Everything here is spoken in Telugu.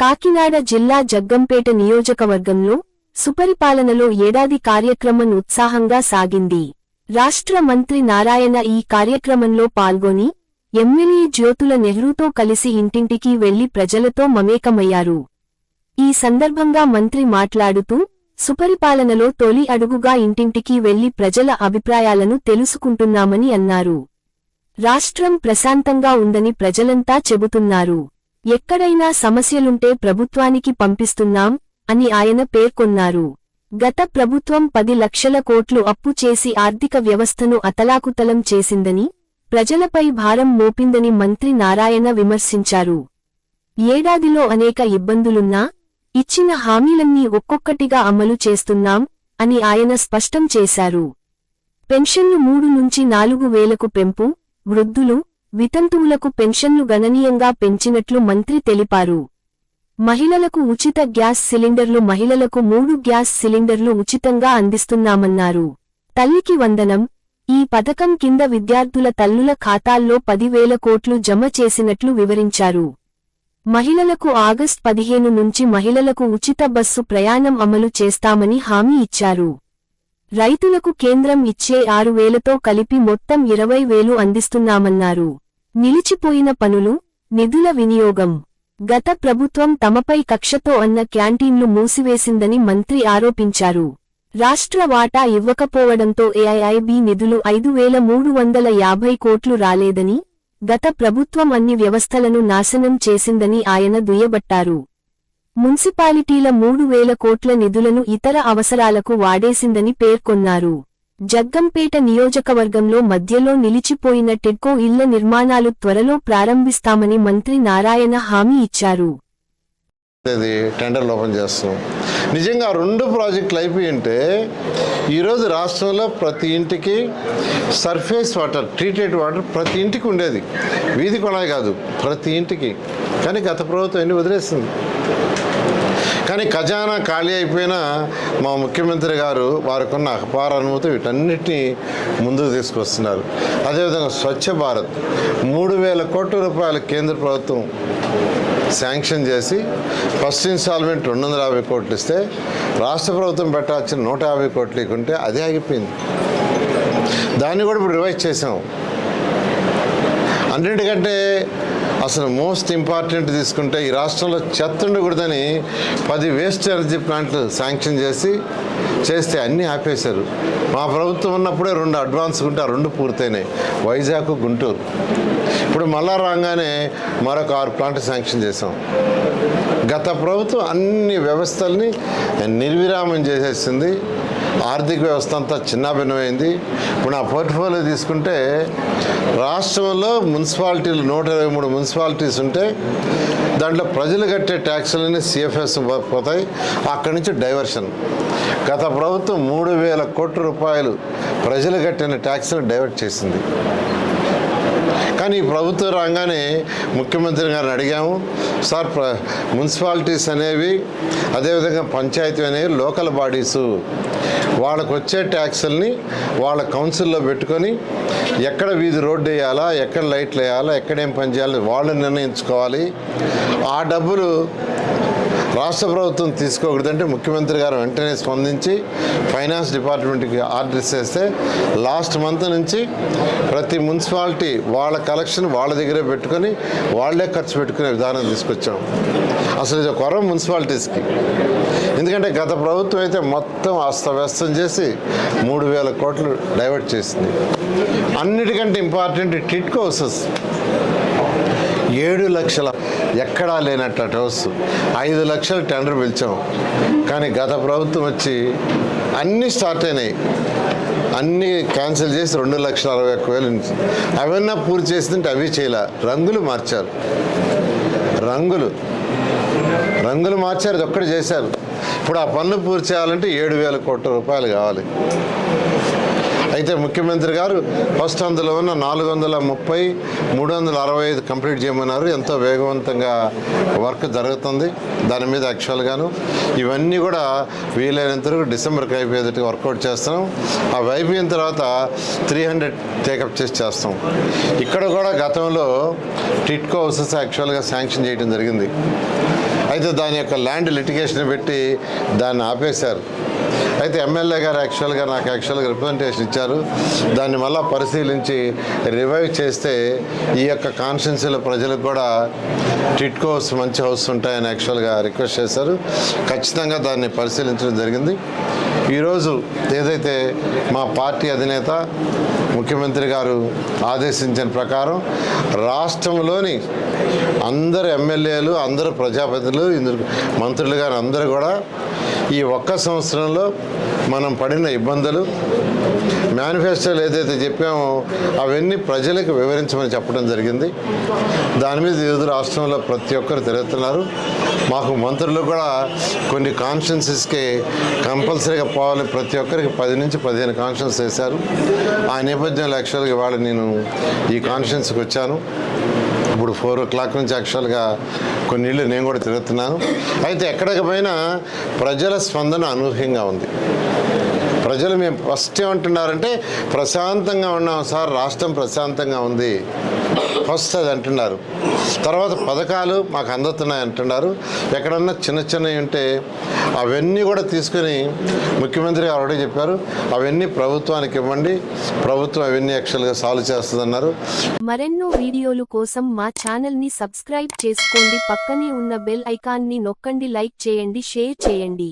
కాకినాడ జిల్లా జగ్గంపేట నియోజకవర్గంలో సుపరిపాలనలో ఏడాది కార్యక్రమం ఉత్సాహంగా సాగింది. రాష్ట్ర మంత్రి నారాయణ ఈ కార్యక్రమంలో పాల్గొని ఎమ్మెల్యే జ్యోతుల నెహ్రూతో కలిసి ఇంటింటికి వెళ్ళి ప్రజలతో మమేకమయ్యారు. ఈ సందర్భంగా మంత్రి మాట్లాడుతూ సుపరిపాలనలో తొలి అడుగుగా ఇంటింటికి వెళ్ళి ప్రజల అభిప్రాయాలను తెలుసుకుంటున్నామని అన్నారు. రాష్ట్రం ప్రశాంతంగా ఉందని ప్రజలంతా చెబుతున్నారు. ఎక్కడైనా సమస్యలుంటే ప్రభుత్వానికి పంపిస్తున్నాం అని ఆయన పేర్కొన్నారు. గత ప్రభుత్వం పది లక్షల కోట్లు అప్పు చేసి ఆర్థిక వ్యవస్థను అతలాకుతలం చేసిందని ప్రజలపై భారం మోపిందని మంత్రి నారాయణ విమర్శించారు. ఏడాదిలో అనేక ఇబ్బందులున్నా ఇచ్చిన హామీలన్నీ ఒక్కొక్కటిగా అమలు చేస్తున్నాం అని ఆయన స్పష్టం చేశారు. పెన్షన్లు మూడు నుంచి నాలుగు వేలకు పెంపు వృద్ధులు వితంతువులకు పెన్షన్లు గణనీయంగా పెంచినట్లు మంత్రి తెలిపారు. మహిళలకు ఉచిత గ్యాస్ సిలిండర్లు మహిళలకు మూడు గ్యాస్ సిలిండర్లు ఉచితంగా అందిస్తున్నామన్నారు. తల్లికి వందనం ఈ పథకం కింద విద్యార్థుల తల్లుల ఖాతాల్లో పదివేల కోట్లు జమ చేసినట్లు వివరించారు. మహిళలకు ఆగస్ట్ పదిహేను నుంచి మహిళలకు ఉచిత బస్సు ప్రయాణం అమలు చేస్తామని హామీ ఇచ్చారు. రైతులకు కేంద్రం ఇచ్చే ఆరు వేలతో కలిపి మొత్తం ఇరవై వేలు అందిస్తున్నామన్నారు. నిలిచిపోయిన పనులు నిధుల వినియోగం. గత ప్రభుత్వం తమపై కక్షతో అన్న క్యాంటీన్లు మూసివేసిందని మంత్రి ఆరోపించారు. రాష్ట్ర వాటా ఇవ్వకపోవడంతో ఏఐఐబి నిధులు ఐదు వేల మూడు వందల యాభై కోట్లు రాలేదని గత ప్రభుత్వం అన్ని వ్యవస్థలను నాశనం చేసిందని ఆయన దుయ్యబట్టారు. మున్సిపాలిటీల మూడు వేల కోట్ల నిధులను ఇతర అవసరాలకు వాడేసిందని పేర్కొన్నారు. జగ్గంపేట నియోజకవర్గంలో మధ్యలో నిలిచిపోయిన టెడ్కో ఇళ్ళ నిర్మాణాలు త్వరలో ప్రారంభిస్తామని మంత్రి నారాయణ హామీ ఇచ్చారు. అది టెండర్లు ఓపెన్ చేస్తాం. నిజంగా రెండు ప్రాజెక్టులు అయిపోయి ఉంటే ఈరోజు రాష్ట్రంలో ప్రతి ఇంటికి సర్ఫేస్ వాటర్ ట్రీటెడ్ వాటర్ ప్రతి ఇంటికి ఉండేది. వీధి కొనాయి కాదు ప్రతి ఇంటికి. కానీ గత ప్రభుత్వం ఎన్ని వదిలేస్తుంది కానీ ఖజానా ఖాళీ అయిపోయినా మా ముఖ్యమంత్రి గారు వారికి ఉన్న అపార అనుమతి వీటన్నిటినీ ముందుకు తీసుకొస్తున్నారు. అదేవిధంగా స్వచ్ఛ భారత్ మూడు వేల కోట్ల రూపాయలు కేంద్ర ప్రభుత్వం శాంక్షన్ చేసి ఫస్ట్ ఇన్స్టాల్మెంట్ రెండు వందల యాభై కోట్లు ఇస్తే రాష్ట్ర ప్రభుత్వం పెట్టాల్సిన నూట యాభై కోట్లు ఇకుంటే అదే ఆగిపోయింది. దాన్ని కూడా ఇప్పుడు రివైజ్ చేసాం అన్నిటికంటే అసలు మోస్ట్ ఇంపార్టెంట్ తీసుకుంటే ఈ రాష్ట్రంలో చెత్త ఉండకూడదని పది వేస్ట్ ఎనర్జీ ప్లాంట్లు శాంక్షన్ చేసి చేస్తే అన్నీ ఆపేశారు. మా ప్రభుత్వం ఉన్నప్పుడే రెండు అడ్వాన్స్ ఉంటే ఆ రెండు పూర్తయినాయి. వైజాగ్ గుంటూరు. ఇప్పుడు మళ్ళా రాగానే మరొక ఆరు ప్లాంట్ శాంక్షన్ చేసాం గత ప్రభుత్వం అన్ని వ్యవస్థల్ని నిర్విరామం చేసేసింది. ఆర్థిక వ్యవస్థ అంతా చిన్నాభిన్నమైంది ఇప్పుడు నా పోర్ట్ఫోలియో తీసుకుంటే రాష్ట్రంలో మున్సిపాలిటీలు నూట ఇరవై మూడు మున్సిపాలిటీస్ ఉంటే దాంట్లో ప్రజలు కట్టే ట్యాక్సులన్నీ సిఎఫ్ఎస్ పోతాయి. అక్కడి నుంచి డైవర్షన్. గత ప్రభుత్వం మూడు వేల కోట్ల రూపాయలు ప్రజలు కట్టిన ట్యాక్స్ను డైవర్ట్ చేసింది. కానీ ప్రభుత్వ రాగానే ముఖ్యమంత్రి గారిని అడిగాము సార్ మున్సిపాలిటీస్ అనేవి అదేవిధంగా పంచాయతీ అనేవి లోకల్ బాడీసు. వాళ్ళకు వచ్చే ట్యాక్సుల్ని వాళ్ళ కౌన్సిల్లో పెట్టుకొని ఎక్కడ వీధి రోడ్డు వేయాలా ఎక్కడ లైట్లు వేయాలా ఎక్కడ ఏం పని చేయాలి వాళ్ళు నిర్ణయించుకోవాలి. ఆ డబ్బులు రాష్ట్ర ప్రభుత్వం తీసుకోకూడదంటే ముఖ్యమంత్రి గారు వెంటనే స్పందించి ఫైనాన్స్ డిపార్ట్మెంట్కి ఆర్డర్ చేస్తే లాస్ట్ మంత్ నుంచి ప్రతి మున్సిపాలిటీ వాళ్ళ కలెక్షన్ వాళ్ళ దగ్గరే పెట్టుకొని వాళ్ళే ఖర్చు పెట్టుకునే విధానం తీసుకొచ్చాం. అసలు ఇది కొర మున్సిపాలిటీస్కి. ఎందుకంటే గత ప్రభుత్వం అయితే మొత్తం అస్తవ్యస్తం చేసి మూడు వేల కోట్లు డైవర్ట్ చేసింది. అన్నిటికంటే ఇంపార్టెంట్ టిట్కో హౌసెస్. ఏడు లక్షల ఎక్కడా లేనట్టు హౌస్. ఐదు లక్షలు టెండర్ పిలిచాం. కానీ గత ప్రభుత్వం వచ్చి అన్నీ స్టార్ట్ అయినాయి. అన్నీ క్యాన్సిల్ చేసి రెండు లక్షల అరవై ఒక్క వేలు నుంచి అవన్నీ పూర్తి చేసిందంటే అవి చేయలే. రంగులు మార్చారు. రంగులు. రంగులు మార్చారు అది ఒక్కటి చేశారు. ఇప్పుడు ఆ పన్ను పూర్తి చేయాలంటే ఏడు వేల కోట్ల రూపాయలు కావాలి. అయితే ముఖ్యమంత్రి గారు ఫస్ట్ అందులో ఉన్న నాలుగు వందల ముప్పై మూడు వందల అరవై ఐదు కంప్లీట్ చేయమన్నారు. ఎంతో వేగవంతంగా వర్క్ జరుగుతుంది. దాని మీద యాక్చువల్గాను ఇవన్నీ కూడా వీలైనంత వరకు డిసెంబర్కి అయిపోయేటట్టు వర్కౌట్ చేస్తున్నాం. అవి అయిపోయిన తర్వాత త్రీ హండ్రెడ్ టేకప్ చేసి చేస్తాం. ఇక్కడ కూడా గతంలో టిట్కో హౌసెస్ యాక్చువల్గా శాంక్షన్ చేయడం జరిగింది. అయితే దాని యొక్క ల్యాండ్ లిటిగేషన్ పెట్టి దాన్ని ఆపేశారు. అయితే ఎమ్మెల్యే గారు యాక్చువల్గా నాకు యాక్చువల్గా రిప్రజెంటేషన్ ఇచ్చారు. దాన్ని మళ్ళీ పరిశీలించి రివైవ్ చేస్తే ఈ యొక్క కాన్స్టిట్యున్సీల ప్రజలకు కూడా టిట్కోస్ మంచి హౌస్ ఉంటాయని యాక్చువల్గా రిక్వెస్ట్ చేశారు. ఖచ్చితంగా దాన్ని పరిశీలించడం జరిగింది. ఈరోజు ఏదైతే మా పార్టీ అధినేత ముఖ్యమంత్రి గారు ఆదేశించిన ప్రకారం రాష్ట్రంలోని అందరు ఎమ్మెల్యేలు అందరు ప్రజాప్రతినిధులు ఇందుకు మంత్రులు గారు అందరూ కూడా ఈ ఒక్క సంవత్సరంలో మనం పడిన ఇబ్బందులు మేనిఫెస్టోలు ఏదైతే చెప్పామో అవన్నీ ప్రజలకు వివరించమని చెప్పడం జరిగింది. దాని మీద ఈరోజు రాష్ట్రంలో ప్రతి ఒక్కరు తిరుగుతున్నారు. మాకు మంత్రులు కూడా కొన్ని కాన్ఫరెన్సెస్కి కంపల్సరీగా పోవాలి ప్రతి ఒక్కరికి పది నుంచి పదిహేను కాన్స్టిట్యూన్స్ వేశారు. ఆ నేపథ్యంలో యాక్చువల్గా ఇవాళ నేను ఈ కాన్స్టిట్యున్సీకి వచ్చాను. ఇప్పుడు ఫోర్ ఓ క్లాక్ నుంచి యాక్చువల్గా కొన్ని ఇళ్ళు నేను కూడా తిరుగుతున్నాను. అయితే ఎక్కడికి పోయినా ప్రజల స్పందన అనూహ్యంగా ఉంది. ప్రజలు మేము ఫస్ట్ ఏమంటున్నారంటే ప్రశాంతంగా ఉన్నాం సార్ రాష్ట్రం ప్రశాంతంగా ఉంది. ఫస్ట్ అది అంటున్నారు. తర్వాత పథకాలు మాకు అందుతున్నాయి అంటున్నారు. ఎక్కడన్నా చిన్న చిన్నవి ఉంటే అవన్నీ కూడా తీసుకుని ముఖ్యమంత్రి గారు ఆల్రెడీ చెప్పారు అవన్నీ ప్రభుత్వానికి ఇవ్వండి. ప్రభుత్వం అవన్నీ యాక్చువల్గా సాల్వ్ చేస్తుందన్నారు. మరెన్నో వీడియోలు కోసం మా ఛానల్ని సబ్స్క్రైబ్ చేసుకోండి. పక్కనే ఉన్న బెల్ ఐకాన్ని నొక్కండి లైక్ చేయండి షేర్ చేయండి.